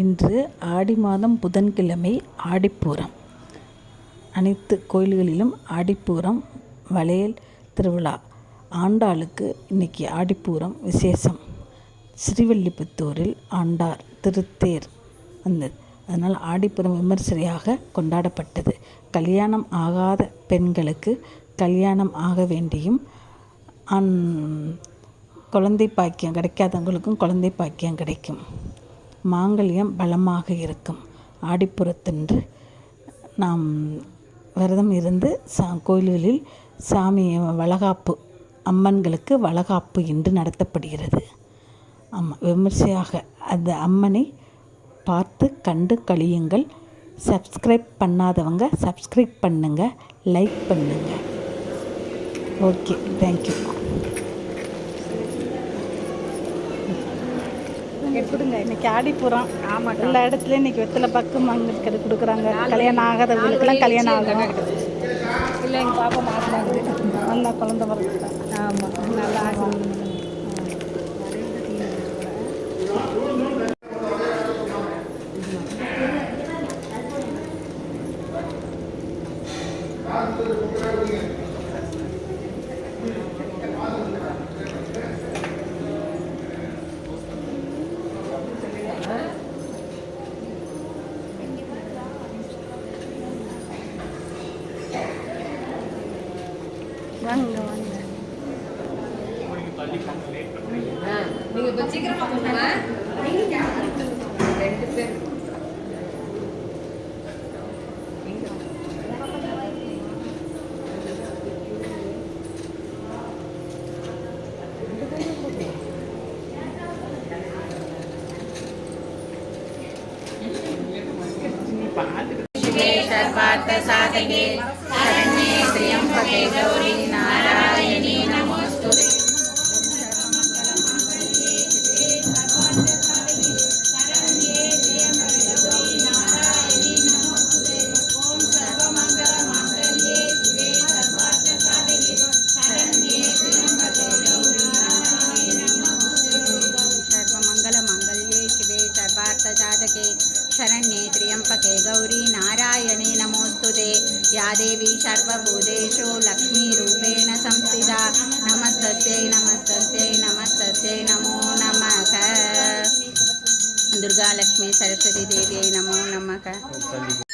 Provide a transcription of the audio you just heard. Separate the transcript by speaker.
Speaker 1: இன்று ஆடி மாதம் புதன்கிழமை ஆடிப்பூரம். அனைத்து கோயில்களிலும் ஆடிப்பூரம் வளையல் திருவிழா. ஆண்டாளுக்கு இன்னைக்கு ஆடிப்பூரம் விசேஷம். ஸ்ரீவல்லிபுத்தூரில் ஆண்டார் திருத்தேர் வந்தது. அதனால் ஆடிப்புறம் விமர்சனையாக கொண்டாடப்பட்டது. கல்யாணம் ஆகாத பெண்களுக்கு கல்யாணம் ஆக வேண்டியும் குழந்தை பாக்கியம் கிடைக்காதவங்களுக்கும் குழந்தை பாக்கியம் கிடைக்கும். மாங்கல்யம் பலமாக இருக்கும். ஆடிப்புறத்தன்று நாம் விரதம் இருந்து சா கோயில்களில் சாமி வளகாப்பு அம்மன்களுக்கு வளகாப்பு என்று நடத்தப்படுகிறது. ஆமாம் விமர்சையாக அந்த அம்மனை பார்த்து கண்டு கழியுங்கள். சப்ஸ்கிரைப் பண்ணாதவங்க சப்ஸ்கிரைப் பண்ணுங்கள் லைக் பண்ணுங்கள் ஓகே தேங்க்யூ எப்படிங்க இன்னைக்கு ஆடிப்புறம்
Speaker 2: ஆமாம்
Speaker 1: எல்லா இடத்துலையும் இன்னைக்கு வெத்தலை பாக்கு மங்களுக்கு கொடுக்குறாங்க. கல்யாணம் ஆகாதவங்களுக்குலாம் கல்யாணம் ஆகும்
Speaker 2: இல்லை எங்கள் பாப்பா மாட்டினாங்க
Speaker 1: நல்லா குழந்தை பிறந்துட்டாங்க
Speaker 2: ஆமாம் நல்லா ஆகும்
Speaker 1: வாங்க வாங்க
Speaker 2: நீங்கள் இப்போ சீக்கிரமாக போங்க ரெண்டு பேர் शिवे सर्वार्थसाधके शरण्ये त्र्यम्बके गौरी नारायणी नमोऽस्तु सर्वमङ्गलमाङ्गल्ये शिवे सर्वार्थसाधके शरण्ये त्र्यम्बके गौरी नारायणे नमोऽस्तु ते या देवी सर्वभूतेषु लक्ष्मीरूपेण संस्थिता नमस्तस्यै नमस्तस्यै नमस्तस्यै नमो नमः दुर्गालक्ष्मी सरस्वती देव्यै नमो नमः